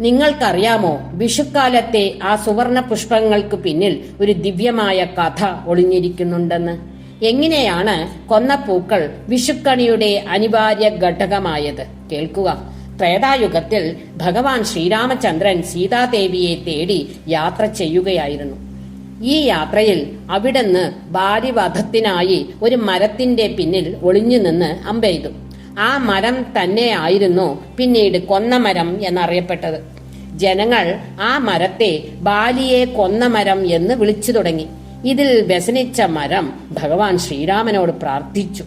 നിങ്ങൾക്കറിയാമോ? വിഷുക്കാലത്തെ ആ സുവർണ പുഷ്പങ്ങൾക്ക് പിന്നിൽ ഒരു ദിവ്യമായ കഥ ഒളിഞ്ഞിരിക്കുന്നുണ്ടെന്ന്. എങ്ങനെയാണ് കൊന്നപ്പൂക്കൾ വിഷുക്കണിയുടെ അനിവാര്യ ഘടകമായത്? കേൾക്കുക. ത്രേതായുഗത്തിൽ ഭഗവാൻ ശ്രീരാമചന്ദ്രൻ സീതാദേവിയെ തേടി യാത്ര ചെയ്യുകയായിരുന്നു. ഈ യാത്രയിൽ അവിടുന്ന് ഭാര്യവധത്തിനായി ഒരു മരത്തിന്റെ പിന്നിൽ ഒളിഞ്ഞു നിന്ന് അമ്പെയ്തു. ആ മരം തന്നെയായിരുന്നു പിന്നീട് കൊന്നമരം എന്നറിയപ്പെട്ടത്. ജനങ്ങൾ ആ മരത്തെ ബാലിയെ കൊന്നമരം എന്ന് വിളിച്ചു തുടങ്ങി. ഇതിൽ വ്യസനിച്ച മരം ഭഗവാൻ ശ്രീരാമനോട് പ്രാർത്ഥിച്ചു.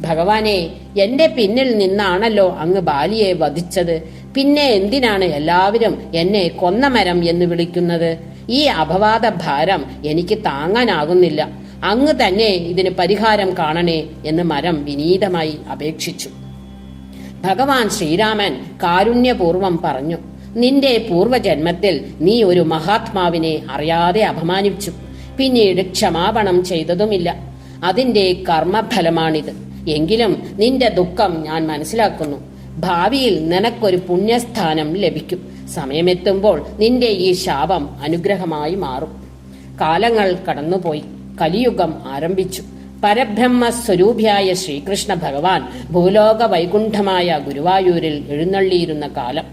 ഭഗവാനെ എന്റെ പിന്നിൽ നിന്നാണല്ലോ അങ്ങ് ബാലിയെ വധിച്ചത്. പിന്നെ എന്തിനാണ് എല്ലാവരും എന്നെ കൊന്നമരം എന്ന് വിളിക്കുന്നത്? ഈ അപവാദ ഭാരം എനിക്ക് താങ്ങാനാകുന്നില്ല. അങ്ങ് തന്നെ ഇതിന് പരിഹാരം കാണണേ എന്ന് മരം വിനീതമായി അപേക്ഷിച്ചു. ഭഗവാൻ ശ്രീരാമൻ കാരുണ്യപൂർവം പറഞ്ഞു നിന്റെ പൂർവജന്മത്തിൽ നീ ഒരു മഹാത്മാവിനെ അറിയാതെ അപമാനിച്ചു. പിന്നീട് ക്ഷമാപണം ചെയ്തതുമില്ല. അതിന്റെ കർമ്മഫലമാണിത്. എങ്കിലും നിന്റെ ദുഃഖം ഞാൻ മനസ്സിലാക്കുന്നു. ഭാവിയിൽ നിനക്കൊരു പുണ്യസ്ഥാനം ലഭിക്കും. സമയമെത്തുമ്പോൾ നിന്റെ ഈ ശാപം അനുഗ്രഹമായി മാറും. കാലങ്ങൾ കടന്നുപോയി. കലിയുഗം ആരംഭിച്ചു. പരബ്രഹ്മ സ്വരൂപിയായ ശ്രീകൃഷ്ണ ഭഗവാൻ ഭൂലോക വൈകുണ്ഠമായ ഗുരുവായൂരിൽ എഴുന്നള്ളിയിരുന്ന കാലം.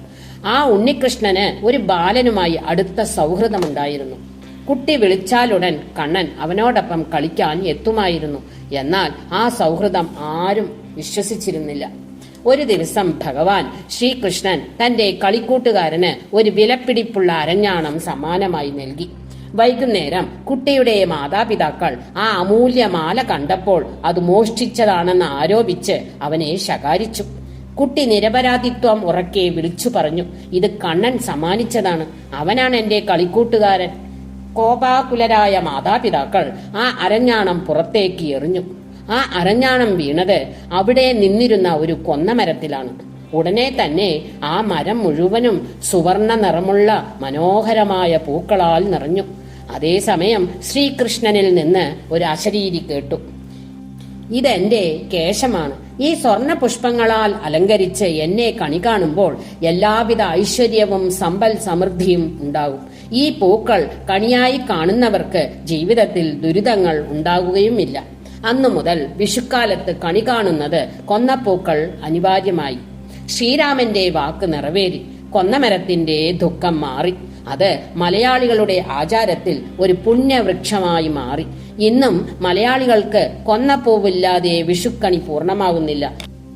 ആ ഉണ്ണികൃഷ്ണന് ഒരു ബാലനുമായി അടുത്ത സൗഹൃദമുണ്ടായിരുന്നു. കുട്ടി വിളിച്ചാലുടൻ കണ്ണൻ അവനോടൊപ്പം കളിക്കാൻ എത്തുമായിരുന്നു. എന്നാൽ ആ സൗഹൃദം ആരും വിശ്വസിച്ചിരുന്നില്ല. ഒരു ദിവസം ഭഗവാൻ ശ്രീകൃഷ്ണൻ തന്റെ കളിക്കൂട്ടുകാരന് ഒരു വിലപ്പിടിപ്പുള്ള അരഞ്ഞാണം സമാനമായി നൽകി. വൈകുന്നേരം കുട്ടിയുടെ മാതാപിതാക്കൾ ആ അമൂല്യമാല കണ്ടപ്പോൾ അത് മോഷ്ടിച്ചതാണെന്ന് ആരോപിച്ച് അവനെ ശകാരിച്ചു. കുട്ടി നിരപരാധിത്വം ഉറക്കെ വിളിച്ചു പറഞ്ഞു ഇത് കണ്ണൻ സമ്മാനിച്ചതാണ്. അവനാണ് എന്റെ കളിക്കൂട്ടുകാരൻ. കോപാകുലരായ മാതാപിതാക്കൾ ആ അരഞ്ഞാണം പുറത്തേക്ക് എറിഞ്ഞു. ആ അരഞ്ഞാണം വീണത് അവിടെ നിന്നിരുന്ന ഒരു കൊന്നമരത്തിലാണ്. ഉടനെ തന്നെ ആ മരം മുഴുവനും സുവർണ നിറമുള്ള മനോഹരമായ പൂക്കളാൽ നിറഞ്ഞു. അതേസമയം ശ്രീകൃഷ്ണനിൽ നിന്ന് ഒരു അശരീരി കേട്ടു. ഇതെന്റെ കേശമാണ്. ഈ സ്വർണ പുഷ്പങ്ങളാൽ അലങ്കരിച്ച് എന്നെ കണി കാണുമ്പോൾ എല്ലാവിധ ഐശ്വര്യവും സമ്പൽ സമൃദ്ധിയും ഉണ്ടാകും. ഈ പൂക്കൾ കണിയായി കാണുന്നവർക്ക് ജീവിതത്തിൽ ദുരിതങ്ങൾ ഉണ്ടാകുകയുമില്ല. അന്നു മുതൽ വിഷുക്കാലത്ത് കണി കാണുന്നത് കൊന്നപ്പൂക്കൾ അനിവാര്യമായി. ശ്രീരാമന്റെ വാക്ക് നിറവേറി. കൊന്നമരത്തിന്റെ ദുഃഖം മാറി. അത് മലയാളികളുടെ ആചാരത്തിൽ ഒരു പുണ്യവൃക്ഷമായി മാറി. ഇന്നും മലയാളികൾക്ക് കൊന്നപ്പൂവില്ലാതെ വിഷുക്കണി പൂർണമാകുന്നില്ല